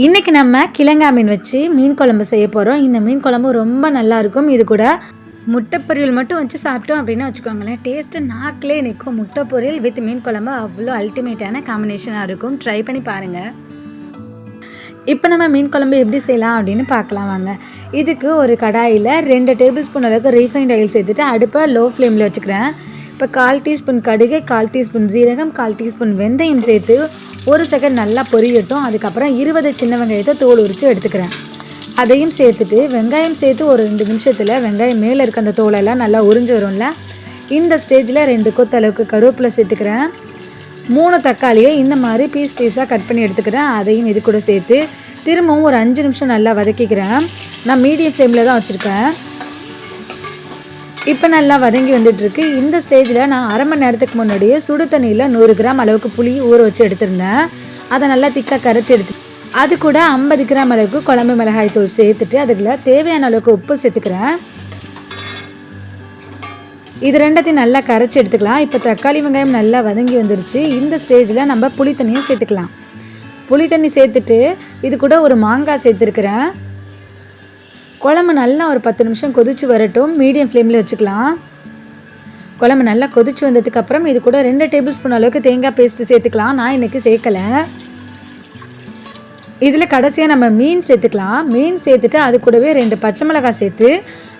இன்றைக்கி நம்ம கிழங்கா மீன் வச்சு மீன் குழம்பு செய்ய போகிறோம் இந்த மீன் குழம்பு ரொம்ப நல்லா இருக்கும். இது கூட முட்டை பொரியல் மட்டும் வச்சு சாப்பிட்டோம் அப்படின்னு வச்சுக்கோங்களேன் டேஸ்ட்டு நாக்கிலே நிற்கும். முட்டை பொரியல் வித் மீன் குழம்பு அவ்வளோ அல்டிமேட்டான காம்பினேஷனாக இருக்கும். ட்ரை பண்ணி பாருங்கள் இப்போ நம்ம மீன் குழம்பு எப்படி செய்யலாம் அப்படின்னு பார்க்கலாம் வாங்க. இதுக்கு ஒரு கடாயில் ரெண்டு டேபிள் ஸ்பூன் அளவுக்கு ரீஃபைண்ட் ஆயில் சேர்த்துட்டு அடுப்பை லோ ஃப்ளேமில் வச்சுக்கிறேன். இப்போ கால் டீஸ்பூன் கடுகு கால் டீஸ்பூன் ஜீரகம் கால் டீஸ்பூன் வெந்தயம் சேர்த்து ஒரு செகண்ட் நல்லா பொரியட்டும். அதுக்கப்புறம் இருபது சின்ன வெங்காயத்தை தோல் உரித்து எடுத்துக்கிறேன். அதையும் சேர்த்துட்டு வெங்காயம் சேர்த்து ஒரு ரெண்டு நிமிஷத்தில் வெங்காயம் மேலே இருக்க அந்த தோலெல்லாம் நல்லா உறிஞ்சு வரும்ல? இந்த ஸ்டேஜில் ரெண்டு கொத்தளவுக்கு கருவேப்பிலை சேர்த்துக்கிறேன். மூணு தக்காளியை இந்த மாதிரி பீஸ் பீஸாக கட் பண்ணி எடுத்துக்கிறேன். அதையும் இது கூட சேர்த்து திரும்பவும் ஒரு அஞ்சு நிமிஷம் நல்லா வதக்கிக்கிறேன். நான் மீடியம் ஃப்ளேமில் தான் வச்சுருக்கேன். இப்போ நல்லா வதங்கி வந்துட்டுருக்கு. இந்த ஸ்டேஜில் நான் அரை மணி நேரத்துக்கு முன்னாடியே சுடு தண்ணியில் நூறு கிராம் அளவுக்கு புளி ஊற வச்சு எடுத்திருந்தேன். அதை நல்லா திக்காக கரைச்சி எடுத்து அது கூட ஐம்பது கிராம் அளவுக்கு குழம்பு மிளகாய் தூள் சேர்த்துட்டு அதுக்குள்ள தேவையான அளவுக்கு உப்பு சேர்த்துக்கிறேன். இது ரெண்டத்தையும் நல்லா கரைச்சி எடுத்துக்கலாம். இப்போ தக்காளி வெங்காயம் நல்லா வதங்கி வந்துருச்சு. இந்த ஸ்டேஜில் நம்ம புளி தண்ணியும் சேர்த்துக்கலாம். புளி தண்ணி சேர்த்துட்டு இது கூட ஒரு மாங்காய் சேர்த்துருக்குறேன். குழம்பு நல்லா ஒரு பத்து நிமிஷம் கொதிச்சு வரட்டும். மீடியம் ஃப்ளேமில் வச்சுக்கலாம். குழம்பு நல்லா கொதிச்சு வந்ததுக்கப்புறம் இது கூட ரெண்டு டேபிள் ஸ்பூன் அளவுக்கு தேங்காய் பேஸ்ட்டு சேர்த்துக்கலாம். நான் இன்றைக்கி சேர்க்கலை. இதில் கடைசியாக நம்ம மீன் சேர்த்துக்கலாம். மீன் சேர்த்துட்டு அது கூடவே ரெண்டு பச்சை மிளகாய் சேர்த்து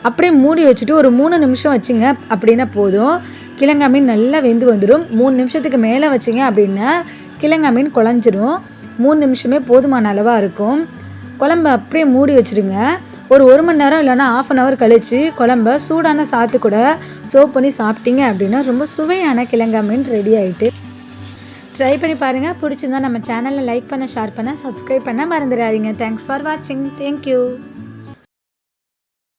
அப்படியே மூடி வச்சுட்டு ஒரு மூணு நிமிஷம் வச்சுங்க அப்படின்னா போதும். கிழங்கா மீன் நல்லா வெந்து வந்துடும் மூணு நிமிஷத்துக்கு மேலே வச்சிங்க அப்படின்னா கிழங்கா மீன் குழஞ்சிரும். மூணு நிமிஷமே போதுமான அளவாக இருக்கும். குழம்பு அப்படியே மூடி வச்சுருங்க. ஒரு ஒரு மணி நேரம் இல்லைன்னா ஆஃப் அன் ஹவர் கழித்து குழம்ப சூடான சாத்து கூட சோப் பண்ணி சாப்பிட்டீங்க அப்படின்னா ரொம்ப சுவையான கிழங்காமீன் ரெடி ஆகிட்டு ட்ரை பண்ணி பாருங்கள் பிடிச்சிருந்தா நம்ம சேனலை லைக் பண்ண ஷேர் பண்ண சப்ஸ்கிரைப் பண்ண மறந்துடாதீங்க. தேங்க்ஸ் ஃபார் வாட்சிங் தேங்க்யூ